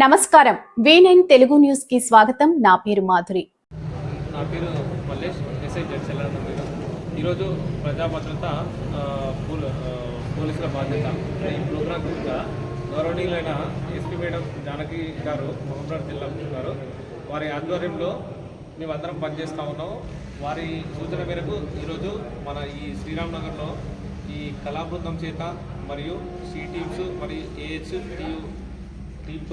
నమస్కారం. V nine Telugu న్యూస్కి స్వాగతం. నా పేరు మాధురి. నా పేరు మల్లేష్ ఎస్ఐ జడ్ ఈరోజు ప్రజా భద్రత పోల పోలీసుల బాధ్యత ఈ ప్రోగ్రాం కింద గౌరవనీయులైన ఎస్పీ మేడం జానకి గారు మొహమ్మద్ జిల్లా గారు వారి ఆధ్వర్యంలో మేమందరం పనిచేస్తూ ఉన్నాం వారి సూచన మేరకు ఈరోజు మన ఈ శ్రీరామ్నగర్లో ఈ కళాబృందం చేత మరియు సి టీమ్స్ మరియు ఏహెచ్ టీయు టీమ్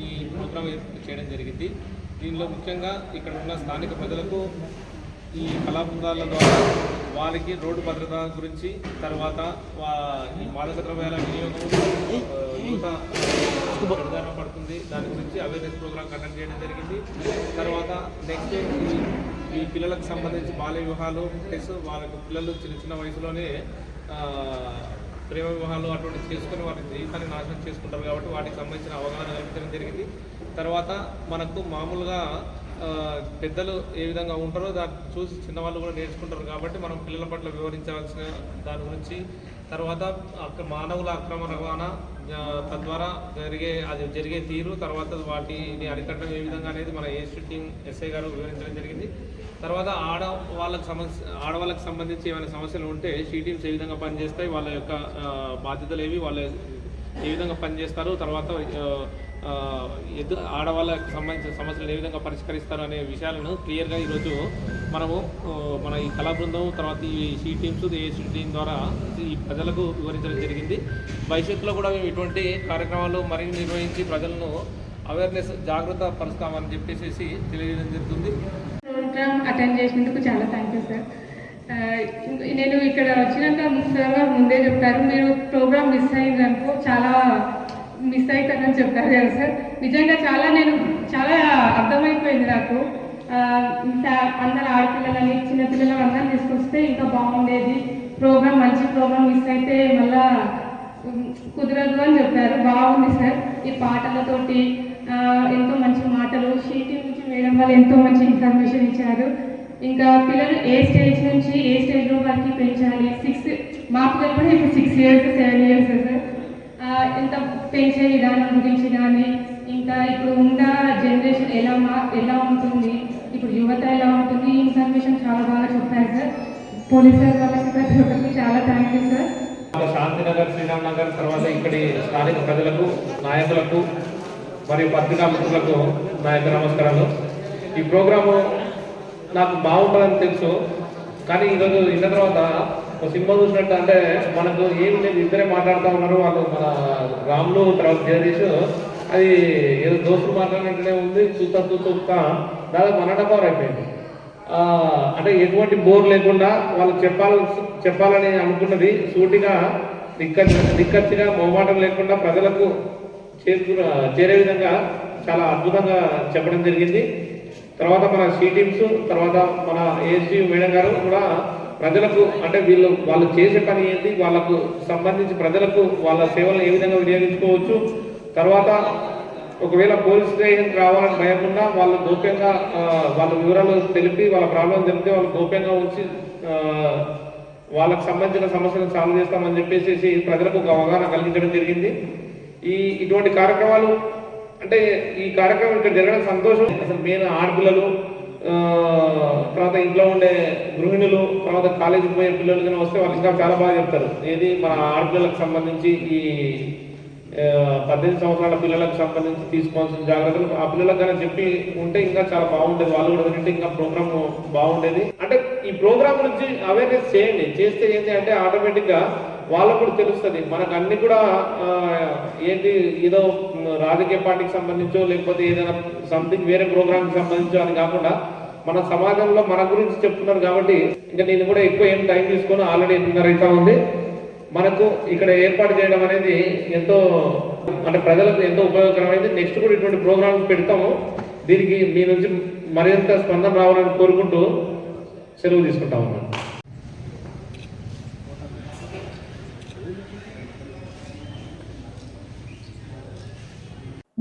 ఈ ప్రోగ్రామ్ ఏర్పాటు చేయడం జరిగింది. దీనిలో ముఖ్యంగా ఇక్కడ ఉన్న స్థానిక ప్రజలకు ఈ కళాబృందాల ద్వారా వారికి రోడ్డు భద్రత గురించి తర్వాత వా ఈ మాదక ద్రవ్యాల వినియోగం యువత ప్రధాన పడుతుంది. దాని గురించి అవేర్నెస్ ప్రోగ్రామ్ కండక్ట్ చేయడం జరిగింది. తర్వాత నెక్స్ట్ ఈ ఈ పిల్లలకు సంబంధించి బాల్య వివాహాలు ప్లస్ వాళ్ళకు పిల్లలు చిన్న చిన్న వయసులోనే ప్రేమ వివాహాలు అటువంటి చేసుకుని వారి జీవితాన్ని నాశనం చేసుకుంటారు కాబట్టి వాటికి సంబంధించిన అవగాహన కల్పించడం జరిగింది. తర్వాత మనకు మామూలుగా పెద్దలు ఏ విధంగా ఉంటారో దాన్ని చూసి చిన్నవాళ్ళు కూడా నేర్చుకుంటారు కాబట్టి మనం పిల్లల పట్ల వివరించాల్సిన దాని గురించి. తర్వాత అక్కడ మానవుల అక్రమ రవాణా తద్వారా జరిగే అది జరిగే తీరు తర్వాత వాటిని అరికట్టడం ఏ విధంగా అనేది మన ఏ టీం ఎస్ఐ గారు వివరించడం జరిగింది. తర్వాత ఆడ వాళ్ళకి సమస్య ఆడవాళ్ళకి సంబంధించి ఏమైనా సమస్యలు ఉంటే షీ టీమ్స్ ఏ విధంగా పనిచేస్తాయి వాళ్ళ యొక్క బాధ్యతలు ఏవి వాళ్ళ ఏ విధంగా పనిచేస్తారు తర్వాత ఎదు ఆడవాళ్ళకి సంబంధించిన సమస్యలు ఏ విధంగా పరిష్కరిస్తారు అనే విషయాలను క్లియర్గా ఈరోజు మనము మన ఈ కళా బృందం తర్వాత ఈ షీ టీమ్స్ ఏసీ టీమ్ ద్వారా ఈ ప్రజలకు వివరించడం జరిగింది. భవిష్యత్తులో కూడా మేము ఇటువంటి కార్యక్రమాలు మరిన్ని నిర్వహించి ప్రజలను అవేర్నెస్ జాగ్రత్త పరుస్తామని చెప్పేసి తెలియజేయడం జరుగుతుంది. ప్రోగ్రామ్ అటెండ్ చేసినందుకు చాలా థ్యాంక్ యూ సార్. నేను ఇక్కడ వచ్చినాక సార్ గారు ముందే చెప్పారు మీరు ప్రోగ్రామ్ మిస్ అయిందనుకో చాలా మిస్ అవుతారని చెప్పారు కదా సార్. నిజంగా చాలా నేను చాలా అర్థమైపోయింది నాకు. అందరు ఆడపిల్లలని చిన్నపిల్లలు అందరం తీసుకొస్తే ఇంకా బాగుండేది. ప్రోగ్రామ్ మంచి ప్రోగ్రామ్ మిస్ అయితే మళ్ళా కుదరదు అని చెప్పారు. బాగుంది సార్. ఈ పాటలతోటి ఎంతో మంచి మాటలు షీటింగ్ మేడం వాళ్ళు వల్ల ఎంతో మంచి ఇన్ఫర్మేషన్ ఇచ్చారు. ఇంకా పిల్లలు ఏ స్టేజ్ నుంచి ఏ స్టేజ్లో వారికి పెంచాలి? సిక్స్ మా పిల్లలు కూడా ఇప్పుడు six years seven years sir ఎంత పెంచే విధానం గురించి కానీ ఇంకా ఇప్పుడు ఉన్న జనరేషన్ ఎలా మా ఎలా ఉంటుంది? ఇప్పుడు యువత ఎలా ఉంటుంది? ఈ ఇన్ఫర్మేషన్ చాలా బాగా చెప్పారు సార్. పోలీస్ సార్ వాళ్ళకి ప్రతి ఒక్కరికి చాలా thank you sir. Shantinagar Sriram Nagar తర్వాత ఇక్కడి స్థానిక ప్రజలకు నాయకులకు మరియు పత్రికా మిత్రులకు నా యొక్క నమస్కారాలు. ఈ ప్రోగ్రాము నాకు బాగుంటుందని తెలుసు. కానీ ఈరోజు ఇన్న తర్వాత ఒక సినిమా చూసినట్టు అంటే మనకు ఏం లేదు ఇద్దరే మాట్లాడుతూ ఉన్నారు. వాళ్ళు మన రాములు తర్వాత జగదీష్ అది ఏదో దోస్తులు మాట్లాడినట్టునే ఉంది. చూస్తా చూస్తా దాదాపు వన్ అండ్ హాఫ్ అవర్ అయిపోయింది. అంటే ఎటువంటి బోర్ లేకుండా వాళ్ళు చెప్పాలి చెప్పాలని అనుకున్నది సూటిగా దిక్కచ్చి దిక్కచ్చిగా మొహమాటం లేకుండా ప్రజలకు చేరు చేరే విధంగా చాలా అద్భుతంగా చెప్పడం జరిగింది. తర్వాత మన సి టీమ్స్ తర్వాత మన ఏసీ మేడం గారు కూడా ప్రజలకు అంటే వీళ్ళు వాళ్ళు చేసే పని ఏంటి వాళ్ళకు సంబంధించి ప్రజలకు వాళ్ళ సేవలను ఏ విధంగా వినియోగించుకోవచ్చు. తర్వాత ఒకవేళ పోలీస్ స్టేషన్ రావాలని భయకుండా వాళ్ళు గోప్యంగా వాళ్ళ వివరాలు తెలిపి వాళ్ళ ప్రాబ్లం తెలిపితే వాళ్ళు గోప్యంగా ఉంచి వాళ్ళకు సంబంధించిన సమస్యలను సాల్వ్ చేస్తామని చెప్పేసి ప్రజలకు ఒక అవగాహన కలిగించడం జరిగింది. ఈ ఇటువంటి కార్యక్రమాలు అంటే ఈ కార్యక్రమం ఇక్కడ జరగడం సంతోషం. అసలు మెయిన్ ఆడపిల్లలు ఆ, తర్వాత ఇంట్లో ఉండే గృహిణులు తర్వాత కాలేజీకి పోయే పిల్లలు కానీ వస్తే వాళ్ళు ఇంకా చాలా బాగా చెప్తారు. ఏది మన ఆడపిల్లలకు సంబంధించి ఈ పద్దెనిమిది సంవత్సరాల పిల్లలకు సంబంధించి తీసుకోవాల్సిన జాగ్రత్తలు ఆ పిల్లలకు కానీ చెప్పి ఉంటే ఇంకా చాలా బాగుండేది. వాళ్ళు కూడా వింటే ఇంకా ప్రోగ్రామ్ బాగుండేది. అంటే ఈ ప్రోగ్రామ్ నుంచి అవేర్నెస్ చేయండి. చేస్తే ఏంటి అంటే ఆటోమేటిక్గా వాళ్ళకు కూడా తెలుస్తుంది. మనకు అన్ని కూడా ఏంటి ఏదో రాజకీయ పార్టీకి సంబంధించో లేకపోతే ఏదైనా సంథింగ్ వేరే ప్రోగ్రామ్కి సంబంధించో అని కాకుండా మన సమాజంలో మన గురించి చెప్తున్నారు కాబట్టి ఇంకా నేను కూడా ఎక్కువ ఏం టైం తీసుకొని. ఆల్రెడీ ఎన్నిన్నర అవుతా ఉంది. మనకు ఇక్కడ ఏర్పాటు చేయడం అనేది ఎంతో అంటే ప్రజలకు ఎంతో ఉపయోగకరమైంది. నెక్స్ట్ కూడా ఇటువంటి ప్రోగ్రామ్స్ పెడతాము. దీనికి మీ నుంచి మరింత స్పందన రావాలని కోరుకుంటూ సెలవు తీసుకుంటా ఉన్నాను.